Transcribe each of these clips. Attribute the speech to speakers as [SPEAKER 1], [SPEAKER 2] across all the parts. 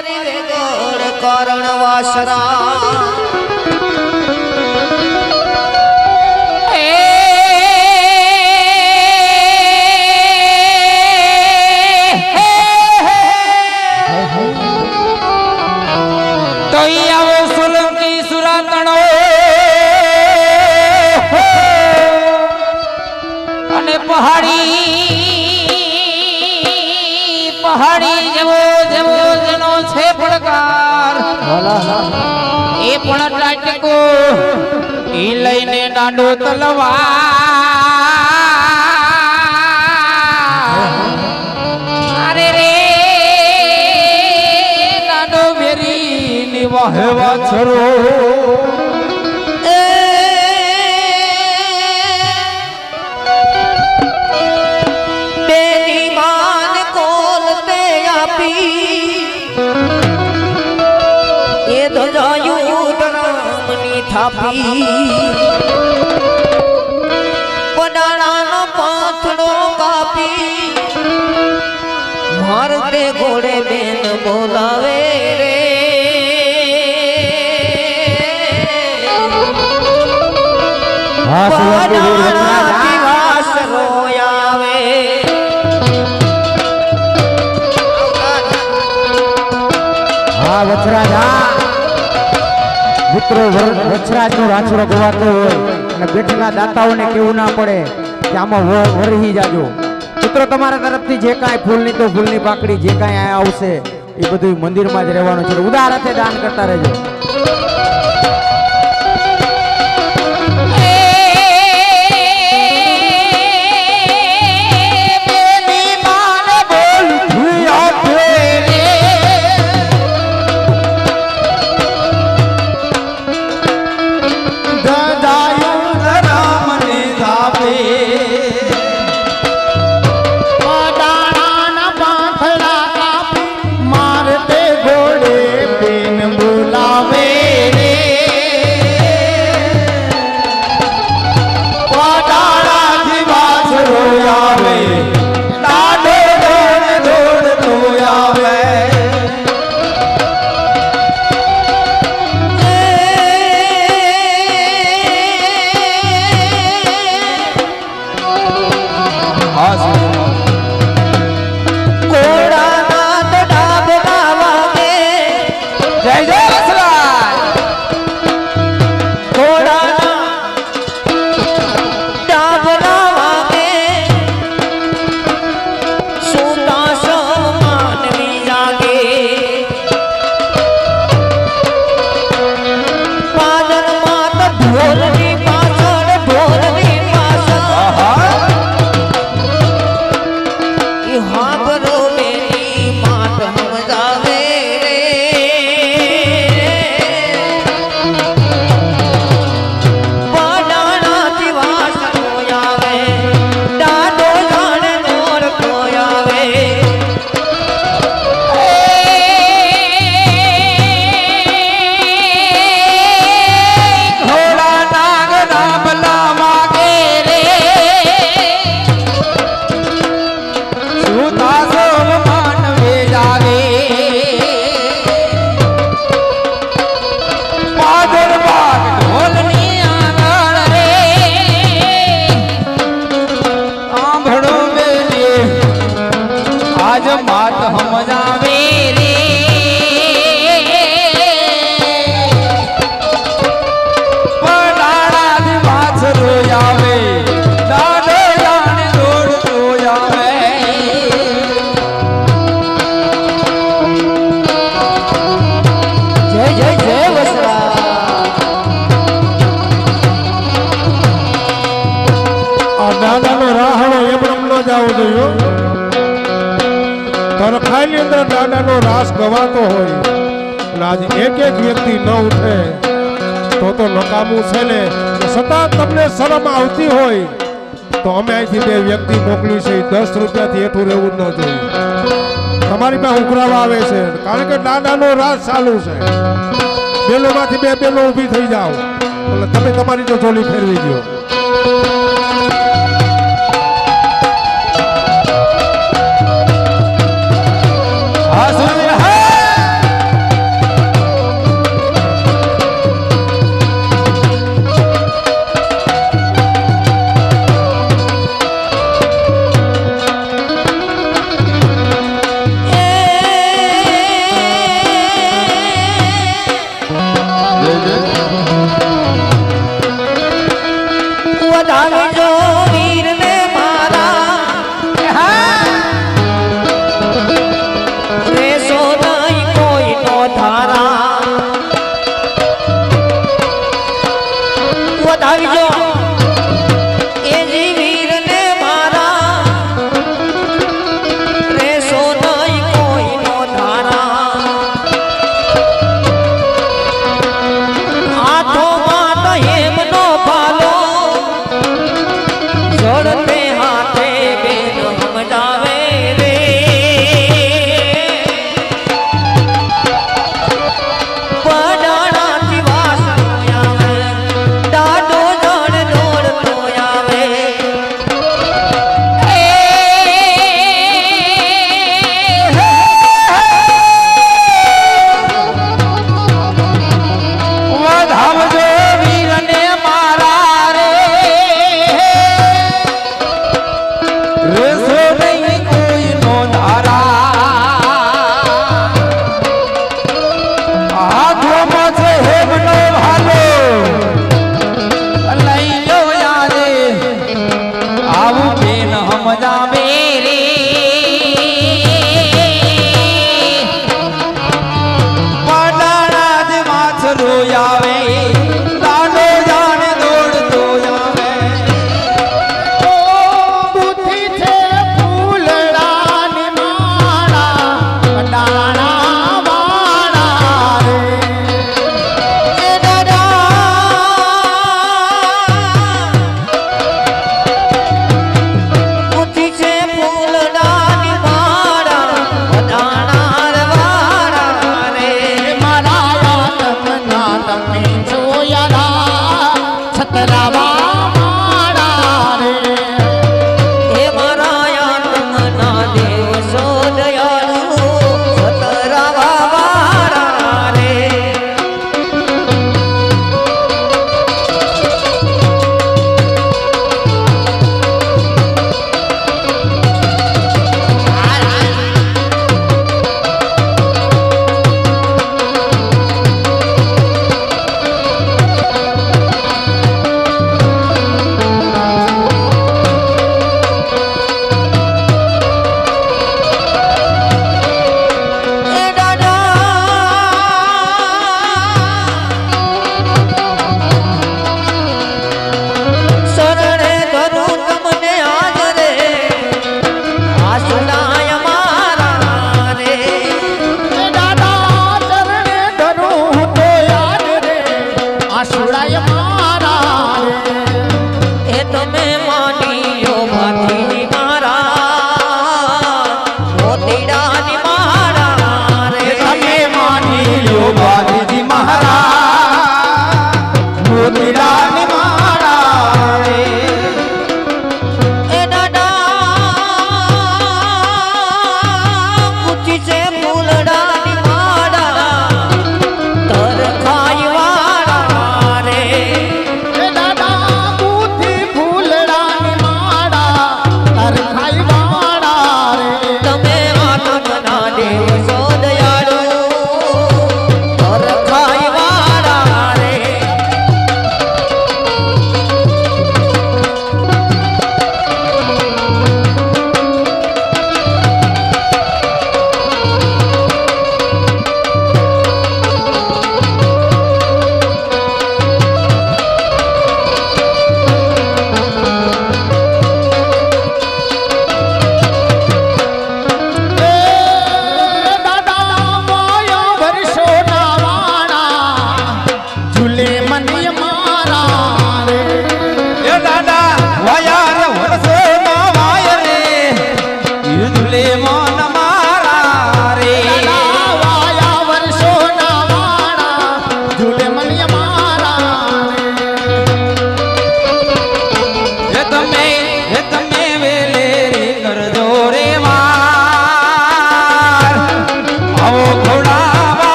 [SPEAKER 1] મારી વેગળ કરણ વાસરા
[SPEAKER 2] પહાડી પહાડી જવો જવો છે પડકાર એ પણ ટાટકો એ લઈને દાંડો તલવા અરે રે, દાંડો વેરી નિવાહેવા છરો.
[SPEAKER 1] થાપી. પડાળાનો પાથડો કાપી. મારતે ઘોડે બેન બોલાવે રે.
[SPEAKER 3] હા વચરાજ. હા મિત્રો વચરાજ નો રાછડો ગવાતો હોય અને બેઠેલા દાતાઓને કેવું ના પડે કે આમાં વરહી જાજો. મિત્રો તમારા તરફથી જે કાંઈ ફૂલની તો ફૂલની પાકડી, જે કાંઈ આ આવશે, એ બધું મંદિરમાં જ રહેવાનું છે. ઉદાર દાન કરતા રહેજો.
[SPEAKER 2] આજ માત સમજાવે રે. પડાણાથી વાછરો આવે દાડો જાણે દોડતો
[SPEAKER 4] તરખાઈની અંદર દાદાનો રાસ ગવાતો હોય. અને આજે એક એક વ્યક્તિ ન ઉઠે, તો તો નકામું છે ને. છતાં તમને શરમ આવતી હોય, તો અમે અહીંથી બે વ્યક્તિ મોકલી છે દસ રૂપિયાથી એટલું રહેવું ન જોઈએ. તમારી પાસે ઉઘરાવા આવે છે. કારણ કે દાદાનો રાસ ચાલુ છે. બેલોમાંથી બે બેલો ઊભી થઈ જાઓ. એટલે તમે તમારી જો ચોલી ફેરવી દો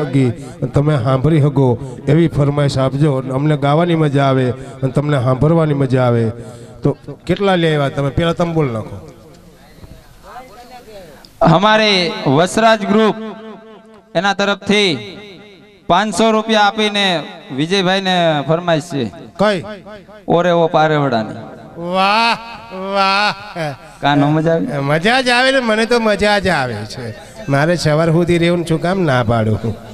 [SPEAKER 4] હગી તમે સાંભળી હગો એવી ફરમાઈશ આપજો. અમને ગાવાની મજા આવે અને તમને સાંભળવાની મજા આવે. તો કેટલા લે આવ્યા તમે? પેલા તમે બોલ નાખો.
[SPEAKER 2] અમારે વસરાજ ગ્રુપ એના તરફથી પાંચસો રૂપિયા આપીને વિજયભાઈ ને ફરમાઈશ છે.
[SPEAKER 4] કઈ?
[SPEAKER 2] ઓરે ઓ પારેવડાની.
[SPEAKER 4] વાહ વાહ.
[SPEAKER 2] કાનો મજા આવે?
[SPEAKER 4] મજા જ આવે ને મને તો મજા જ આવે છે. મારે સવાર સુધી રહેવું છું કામ? ના પાડું.